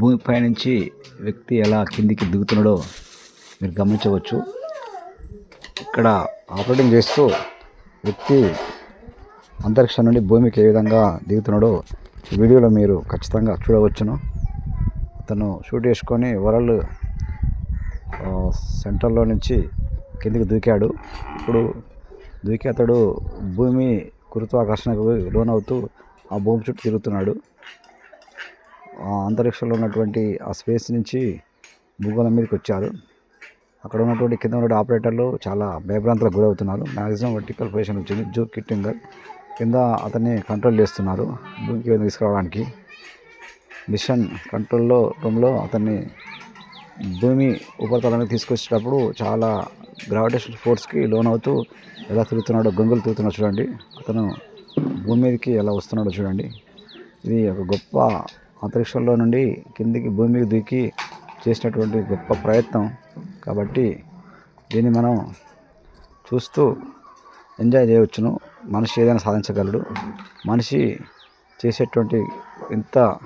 భూమిపై నుంచి వ్యక్తి ఎలా కిందికి దిగుతున్నాడో మీరు గమనించవచ్చు. ఇక్కడ ఆపరేటింగ్ చేస్తూ వ్యక్తి అంతరిక్షం నుండి భూమికి ఏ విధంగా దిగుతున్నాడో ఈ వీడియోలో మీరు ఖచ్చితంగా చూడవచ్చును. అతను షూట్ చేసుకొని వరల్డ్ సెంటర్లో నుంచి కిందికి దూకాడు. ఇప్పుడు దూకి అతడు భూమి గురుత్వాకర్షణకు లోనవుతూ ఆ భూమి చుట్టూ తిరుగుతున్నాడు. అంతరిక్షంలో ఉన్నటువంటి ఆ స్పేస్ నుంచి భూగోళం మీదకి వచ్చారు. అక్కడ ఉన్నటువంటి కింద ఉన్న ఆపరేటర్లు చాలా భయభ్రాంతులకు గురవుతున్నారు. మ్యాక్సిమం వర్టికల్ పొజిషన్ వచ్చింది జూ కిట్టింగర్ కింద అతన్ని కంట్రోల్ చేస్తున్నారు భూమికి తీసుకురావడానికి. మిషన్ కంట్రోల్లో రూమ్లో అతన్ని భూమి ఉపరితలానికి తీసుకొచ్చేటప్పుడు చాలా గ్రావిటేషన్ ఫోర్స్కి లోన్ అవుతూ ఎలా తిరుగుతున్నాడో గంగులు తిరుగుతున్నాడు చూడండి. అతను భూమి మీదకి ఎలా వస్తున్నాడో చూడండి. ఇది ఒక గొప్ప అంతరిక్షంలో నుండి కిందికి భూమికి దూకి చేసినటువంటి గొప్ప ప్రయత్నం. కాబట్టి దీన్ని మనం చూస్తూ ఎంజాయ్ చేయవచ్చును. మనిషి ఏదైనా సాధించగలడు. మనిషి చేసేటువంటి ఇంత